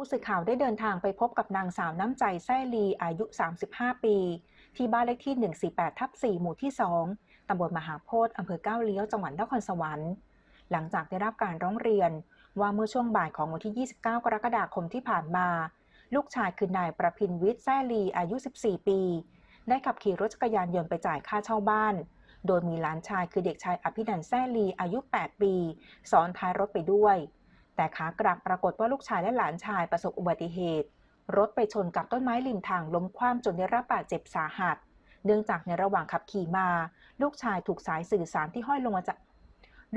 ผู้สื่อข่าวได้เดินทางไปพบกับนางสาวน้ำใจแซ่ลีอายุ 35 ปี ที่บ้านเลขที่ 148 ทับ 4 หมู่ที่ 2 ตำบลมหาโพธิ์อำเภอก้าวเลี้ยว จังหวัดนครสวรรค์ หลังจากได้รับการร้องเรียน ว่าเมื่อช่วงบ่ายของวันที่ 29 กรกฎาคมที่ผ่านมา ลูกชายคือนายประพินวิทย์แซ่ลีอายุ 14 ปี ได้ขับขี่รถจักรยานยนต์ไปจ่ายค่าเช่าบ้าน โดยมีหลานชายคือเด็กชายอภินันท์แซ่ลีอายุ 8 ปี ซ้อนท้ายรถไปด้วย แต่ขากลับปรากฏว่าลูกชายและหลานชายประสบอุบัติเหตุ รถไปชนกับต้นไม้ริมทางล้มคว่ำจนได้รับบาดเจ็บสาหัส เนื่องจากในระหว่างขับขี่มา ลูกชายถูกสายสื่อสารที่ห้อยลงมาจาก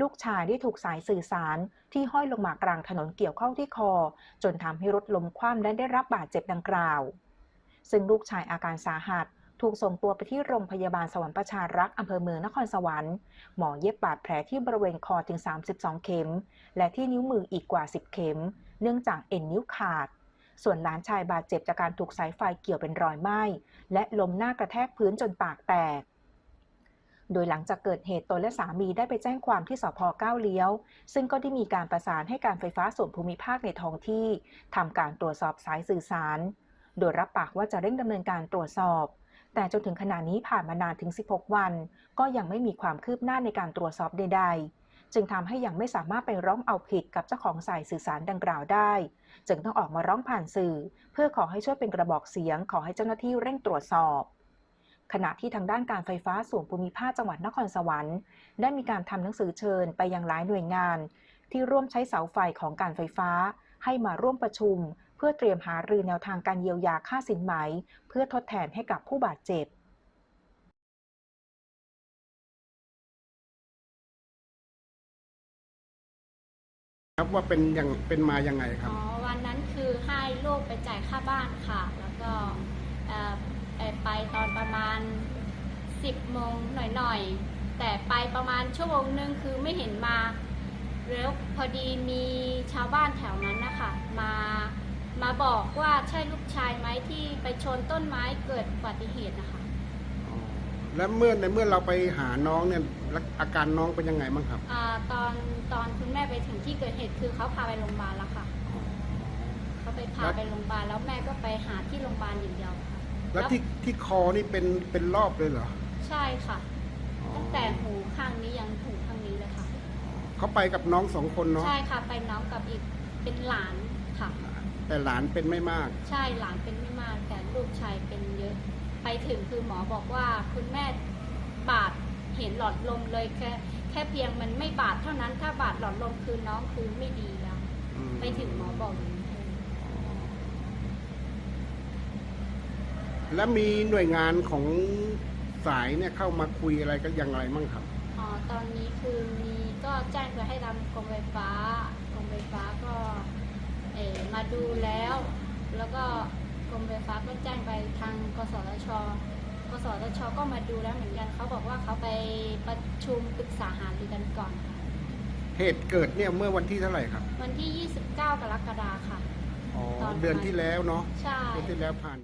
ลูกชายได้ถูกสายสื่อสารที่ห้อยลงมากลางถนนเกี่ยวเข้าที่คอ จนทำให้รถล้มคว่ำและได้รับบาดเจ็บดังกล่าว ซึ่งลูกชายอาการสาหัส ถูกส่งตัวไปที่โรงพยาบาลสวรรค์ประชารักษ์อำเภอเมืองนครสวรรค์หมอเย็บบาดแผลที่บริเวณคอถึง 32 เข็ม และที่นิ้วมืออีกกว่า 10 เข็ม เนื่องจากเอ็นนิ้วขาด ส่วนหลานชายบาดเจ็บจากการถูกสายไฟเกี่ยวเป็นรอยไหม้และลมหน้ากระแทกพื้นจนปากแตกโดยหลังจากเกิดเหตุตนและสามีได้ไปแจ้งความที่สพก้าเลี้ยว ซึ่งก็ได้มีการประสานให้การไฟฟ้าส่วนภูมิภาคในท้องที่ทำการตรวจสอบสายสื่อสาร โดยรับปากว่าจะเร่งดำเนินการตรวจสอบ แต่จนถึงขณะนี้ผ่านมานานถึง 16 วัน ก็ยังไม่มีความคืบหน้าในการตรวจสอบใด ๆ จึงทำให้ยังไม่สามารถไปร้องเอาผิดกับเจ้าของสายสื่อสารดังกล่าวได้ จึงต้องออกมาร้องผ่านสื่อ เพื่อขอให้ช่วยเป็นกระบอกเสียง ขอให้เจ้าหน้าที่เร่งตรวจสอบขณะที่ทางด้านการไฟฟ้าส่วนภูมิภาคจังหวัดนครสวรรค์ ได้มีการทำหนังสือเชิญไปยังหลายหน่วยงาน ที่ร่วมใช้เสาไฟของการไฟฟ้า ให้มาร่วมประชุม พื่อเตรียมหารือแนวทางการเยียวยาค่าสินไหม เพื่อทดแทนให้กับผู้บาดเจ็บครับว่าเป็นยังเป็นมายังไงครับ อ๋อ วันนั้นคือให้ลูกไปจ่ายค่าบ้านค่ะ แล้วก็เอ่อเอ่อไปตอนประมาณ 10โมงหน่อยๆ แต่ไปประมาณชั่วโมงนึงคือไม่เห็นมา แล้วพอดีมีชาวบ้านแถวนั้นนะคะมามา บอกว่าใช่ลูกชายไหมที่ไปชนต้นไม้เกิดอุบัติเหตุนะคะ แล้วเมื่อในเมื่อเราไปหาน้องเนี่ยแล้วอาการน้องเป็นยังไงบ้างครับอาตอนตอนคุณแม่ไปถึงที่เกิดเหตุคือเขาพาไปโรงพยาบาลแล้วค่ะเขาไปพาไปโรงพยาบาลแล้วแม่ก็ไปหาที่โรงพยาบาลอย่างเดียวค่ะแล้วที่ที่คอนี่เป็นเป็นรอบเลยเหรอ ใช่ค่ะ ตั้งแต่หูข้างนี้ยังหูข้างนี้เลยค่ะ เขาไปกับน้องสองคนเนาะ ใช่ค่ะ ไปน้องกับอีกเป็นหลานค่ะ แต่หลานเป็นไม่มาก ใช่หลานเป็นไม่มาก แต่ลูกชายเป็นเยอะ ไปถึงคือหมอบอกว่าคุณแม่บาดเห็นหลอดลมเลยแค่แค่เพียงมันไม่บาดเท่านั้น ถ้าบาดหลอดลมคือน้องคือไม่ดีแล้วอืมไปถึงหมอบอกอย่างนี้เลยแล้วมีหน่วยงานของสายเนี่ยเข้ามาคุยอะไรกันอย่างไรมั่งครับ อ๋อ ตอนนี้คือมีก็แจ้งไปให้ทางกรมไฟฟ้ากรมไฟฟ้าก็เออมา ดูแล้ว แล้วก็กรมไฟฟ้าก็แจ้งไปทางกสทช กสทช ก็มาดูแล้วเหมือนกันเขาบอกว่าเขาไปประชุมปรึกษาหารือกันก่อนค่ะเหตุเกิดเนี่ยเมื่อวันที่เท่าไหร่ครับวันที่ 29 กรกฎาคมค่ะ อ๋อตอนเดือนที่แล้วเนาะใช่ เดือนที่แล้วผ่าน